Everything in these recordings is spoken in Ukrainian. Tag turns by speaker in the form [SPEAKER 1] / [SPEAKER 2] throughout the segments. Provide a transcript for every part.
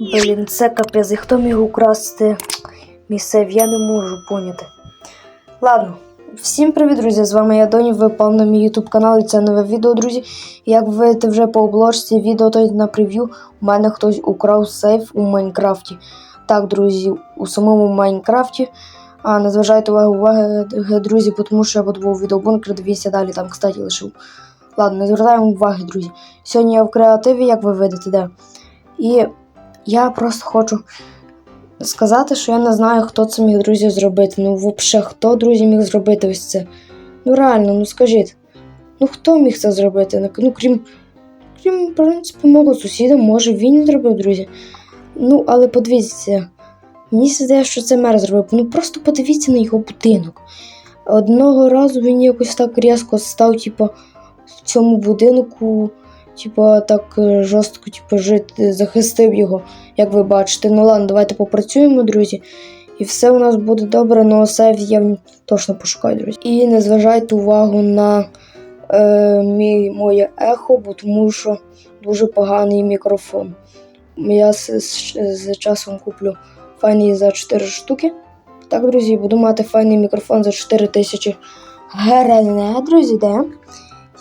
[SPEAKER 1] Блін, це капець, і хто міг украсти місцев, я не можу поняти. Ладно, всім привіт, друзі! З вами я Доні, ви попали на мій YouTube канал і це нове відео, друзі. Як ви видите вже по обложці відео то на прев'ю, у мене хтось украв сейф у Майнкрафті. Так, друзі, у самому Майнкрафті. А не зважайте увагу, уваги, друзі, тому що я буду відеобункер, дивіться далі, там, кстати, лишив. Ладно, не звертаємо уваги, друзі. Сьогодні я в креативі, як ви видите, де. І я просто хочу сказати, що я не знаю, хто це міг друзі зробити. Ну, взагалі, хто, друзі, міг зробити ось це? Ну реально, ну скажіть. Ну хто міг це зробити? Ну, Ну, крім, крім, в принципі, мого сусіда, може він зробив, друзі. Ну, але подивіться, мені здається, що це мер зробив. Ну просто подивіться на його будинок. Одного разу він якось так різко став, типу, в цьому будинку, типу, так е, жорстко типу, жити, захистив його, як ви бачите. Ну ладно, давайте попрацюємо, друзі. І все у нас буде добре, ну сейф я точно пошукаю, друзі. І не зважайте увагу на е, мій, моє ехо, бо тому що дуже поганий мікрофон. Я з, часом куплю файний за 4 штуки. Так, друзі, буду мати файний мікрофон за 4 тисячі гривень, друзі, де?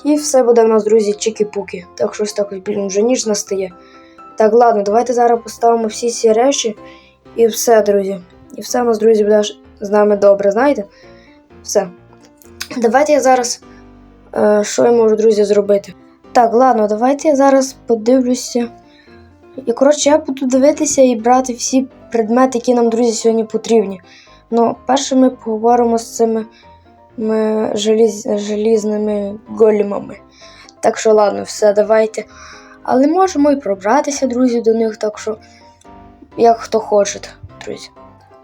[SPEAKER 1] І все буде в нас, друзі, чики-пуки. Так щось так, блін, вже ніж настає. Так, ладно, давайте зараз поставимо всі ці речі. І все, друзі. І все у нас, друзі, буде з нами добре, знаєте? Все. Давайте я зараз. Е, що я можу, друзі, зробити? Так, ладно, давайте я зараз подивлюся. І, коротше, я буду дивитися і брати всі предмети, які нам, друзі, сьогодні потрібні. Ну, перше ми поговоримо з цими ми желіз, желізними голімами. Так що, ладно, все, давайте. Але можемо і пробратися, друзі, до них, так що, як хто хоче, друзі.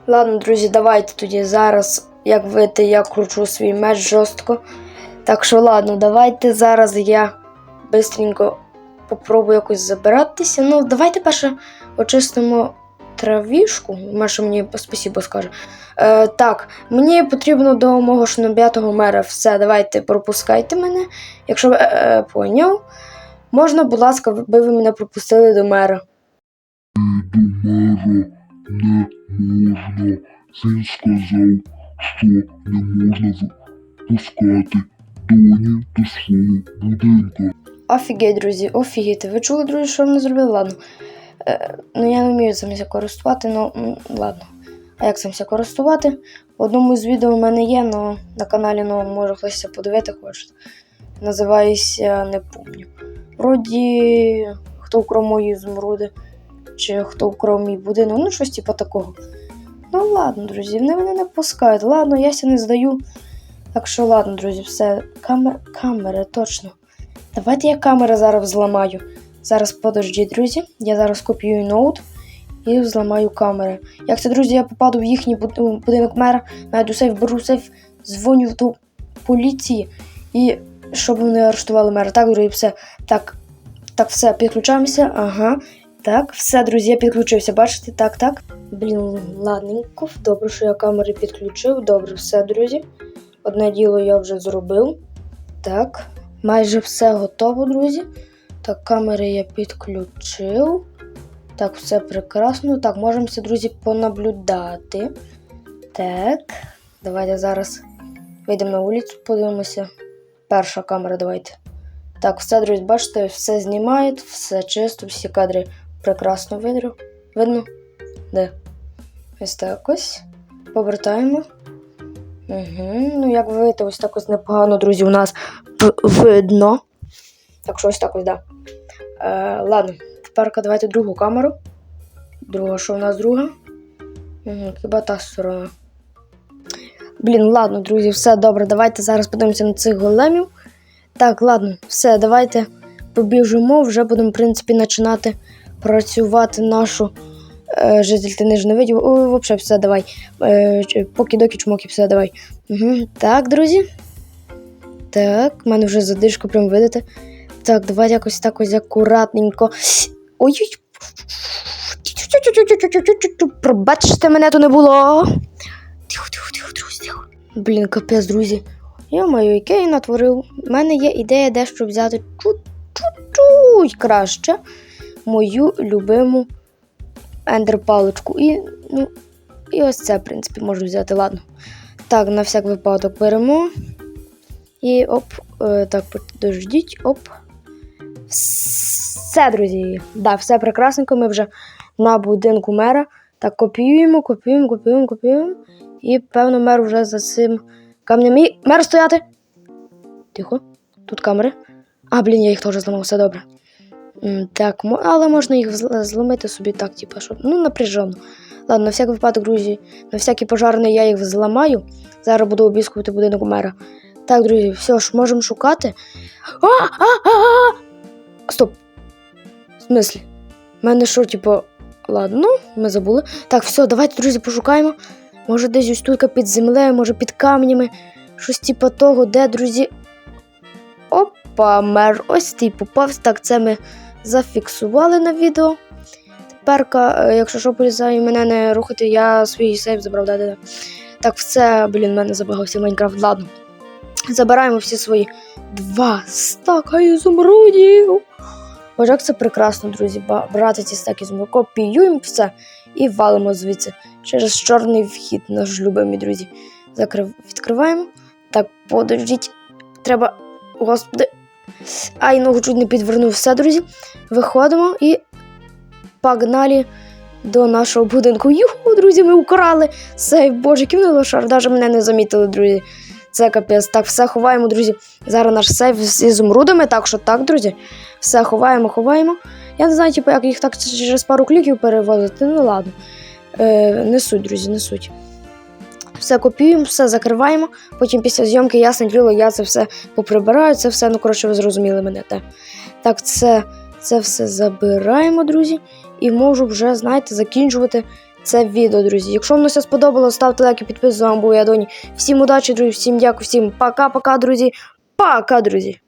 [SPEAKER 1] Ладно, друзі, давайте тоді зараз, як видите, я кручу свій меч жорстко. Так що, ладно, давайте зараз я швидко попробую якось забиратися. Ну, давайте перше очистимо травішку. Маша мені спасибо скаже. Е, так, мені потрібно до мого шноб'ятого мера. Все, давайте пропускайте мене. Якщо е, е, поняв, можна, будь ласка, би ви мене пропустили до мера.
[SPEAKER 2] до мера не можна. Він сказав, що не можна впускати доні до свого будинку.
[SPEAKER 1] Офігеть, друзі, офігеть. Ви чули, друзі, що вони зробили? Ладно. Е, ну, я не вмію цим користувати, ну ладно. А як цим користувати? В одному з відео в мене є, але на каналі ну, може хтось це подивити хоче. Називається не помню. Вроді, хто вкрав мої змруди, чи хто вкрав мій будинок, ну щось типу такого. Ну ладно, друзі, вони мене не пускають. Ладно, я ся не здаю. Так що ладно, друзі, все. Камер... Камери, точно. Давайте я камери зараз зламаю. Зараз подожди, друзі. Я зараз копіюю ноут і зламаю камери. Як це, друзі, я попаду в їхній будинок мера, найду сейф, беру сейф, дзвоню до поліції і щоб вони арештували мера. Так, друзі, все. Так, так, все, підключаємося. Ага. Так, все, друзі, я підключився. Бачите? Так, так. Блін, ладненько. Добре, що я камери підключив. Добре, все, друзі. Одне діло я вже зробив. Так, майже все готово, друзі. Так, камери я підключив. Так, все прекрасно. Так, можемо це, друзі, понаблюдати. Так, давайте зараз вийдемо на вулицю, подивимося. Перша камера, давайте. Так, все, друзі, бачите, все знімає, все чисто, всі кадри прекрасно видно. Видно? Де? Ось так ось. Повертаємо. Угу. Ну, як ви видите, ось так ось непогано, друзі, у нас видно. Так що ось так ось, да. Е, ладно, тепер давайте другу камеру. Друга, що у нас друга? Угу, хіба та сторона. Блін, ладно, друзі, все добре. Давайте зараз подивимося на цих големів. Так, ладно, все, давайте побіжимо. Вже будемо, в принципі, починати працювати нашу е, житель ти не ж не видів. Ой, взагалі, все, давай. Е, ч- поки-доки, чмоки, все, давай. Угу. Так, друзі. Так, в мене вже задишку прям видите. Так, давайте якось так ось акуратненько. Ой-ой. Пробачте, мене тут не було. Тихо, тихо, тихо, друзі, тихо. Блін, капець, друзі. Я маю, яке я натворив. У мене є ідея дещо взяти чуть-чуть краще мою любиму ендерпаличку. І, ну, і ось це, в принципі, можу взяти, ладно. Так, на всяк випадок беремо. І оп, е, так, подождіть, оп. Все, друзі. Да, все прекрасненько. Ми вже на будинку мера. Так, копіюємо, копіюємо, копіюємо, копіюємо. І певно, мер вже за цим камнем. І мер стояти. Тихо. Тут камери. А, блін, я їх теж зламав, все добре. Так, але можна їх зл- зламити собі так, типу, щоб. Ну, напряжено. Ладно, на всякий випадок, друзі, на всякий пожарний я їх зламаю. Зараз буду обіскувати будинок мера. Так, друзі, все ж можемо шукати. А, а, а, а! Стоп. В смислі? У мене що, типу. Ладно, ну, ми забули. Так, все, давайте, друзі, пошукаємо. Може, десь ось тут під землею, може під камнями. Щось типу того, де, друзі. Опа, мер, ось ти попався. Так, це ми зафіксували на відео. Тепер, якщо що полізаю, мене не рухати, я свій сейф забрав, да, да, да. Так, все, блін, в мене забагався Майнкрафт. Ладно. Забираємо всі свої два стака ізумрудів. Боже, як це прекрасно, друзі, брати ці стаки ізумрудів. Копіюємо все і валимо звідси через чорний вхід, наш любимі друзі. Закрив... Відкриваємо. Так, подождіть. Треба. Господи. Ай, ногу чуть не підвернув. Все, друзі. Виходимо і погнали до нашого будинку. Юху, друзі, ми украли. Сейф, боже, ким лошар, навіть мене не замітили, друзі. Це капець. Так, все ховаємо, друзі. Зараз наш сейф з ізумрудами, так що так, друзі. Все ховаємо, ховаємо. Я не знаю, типу, як їх так через пару кліків перевозити. Ну ладно. Е, не суть, друзі, не суть. Все копіюємо, все закриваємо. Потім після зйомки, ясне діло, я це все поприбираю. Це все, ну коротше, ви зрозуміли мене. Так, так це, це все забираємо, друзі. І можу вже, знаєте, закінчувати це відео, друзі. Якщо вам все сподобалося, ставте лайки, підписуйтесь, з вами був я Доні. Всім удачі, друзі, всім дякую, всім пока-пока, друзі. Пока, друзі.